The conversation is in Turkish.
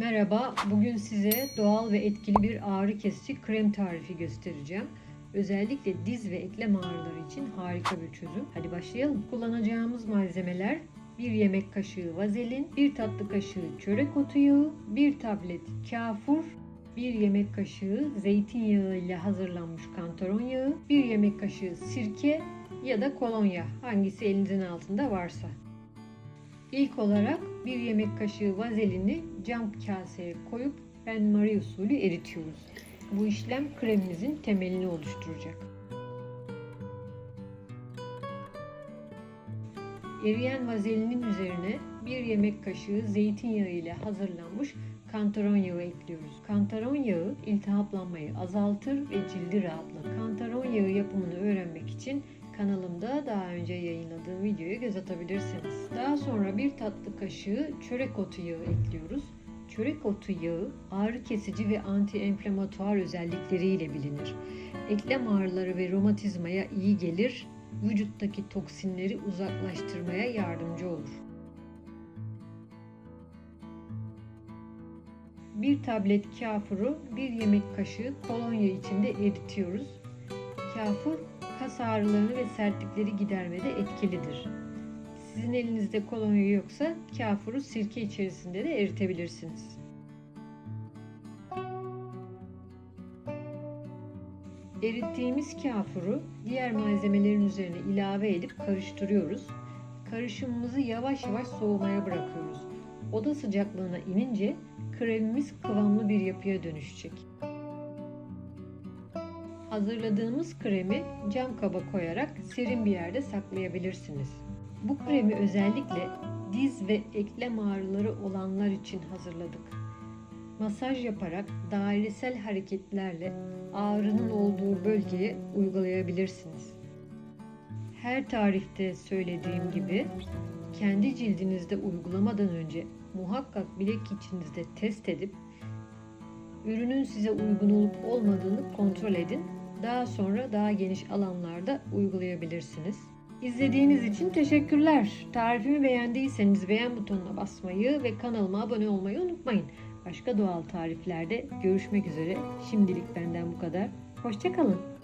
Merhaba, bugün size doğal ve etkili bir ağrı kesici krem tarifi göstereceğim. Özellikle diz ve eklem ağrıları için harika bir çözüm. Hadi başlayalım. Kullanacağımız malzemeler 1 yemek kaşığı vazelin, 1 tatlı kaşığı çörek otu yağı, 1 tablet kafur, 1 yemek kaşığı zeytinyağı ile hazırlanmış kantaron yağı, 1 yemek kaşığı sirke ya da kolonya hangisi elinizin altında varsa. İlk olarak bir yemek kaşığı vazelini cam kaseye koyup ben Marie usulü eritiyoruz. Bu işlem kremimizin temelini oluşturacak. Eriyen vazelinin üzerine bir yemek kaşığı zeytinyağı ile hazırlanmış kantaron yağı ekliyoruz. Kantaron yağı iltihaplanmayı azaltır ve cildi rahatlatır. Kantaron yağı yapımını öğrenmek için kanalımda daha önce yayınladığım videoya göz atabilirsiniz. Daha sonra bir tatlı kaşığı çörek otu yağı ekliyoruz. Çörek otu yağı ağrı kesici ve anti-enflamatuar özellikleriyle bilinir. Eklem ağrıları ve romatizmaya iyi gelir, vücuttaki toksinleri uzaklaştırmaya yardımcı olur. Bir tablet kafuru bir yemek kaşığı kolonya içinde eritiyoruz. Kafur kas ağrılarını ve sertlikleri gidermede etkilidir. Sizin elinizde kolonya yoksa kafuru sirke içerisinde de eritebilirsiniz. Erittiğimiz kafuru diğer malzemelerin üzerine ilave edip karıştırıyoruz. Karışımımızı yavaş yavaş soğumaya bırakıyoruz. Oda sıcaklığına inince kremimiz kıvamlı bir yapıya dönüşecek. Hazırladığımız kremi cam kaba koyarak serin bir yerde saklayabilirsiniz. Bu kremi özellikle diz ve eklem ağrıları olanlar için hazırladık. Masaj yaparak dairesel hareketlerle ağrının olduğu bölgeye uygulayabilirsiniz. Her tarifte söylediğim gibi kendi cildinizde uygulamadan önce muhakkak bilek içinizde test edip ürünün size uygun olup olmadığını kontrol edin. Daha sonra daha geniş alanlarda uygulayabilirsiniz. İzlediğiniz için teşekkürler. Tarifimi beğendiyseniz beğen butonuna basmayı ve kanalıma abone olmayı unutmayın. Başka doğal tariflerde görüşmek üzere. Şimdilik benden bu kadar. Hoşçakalın.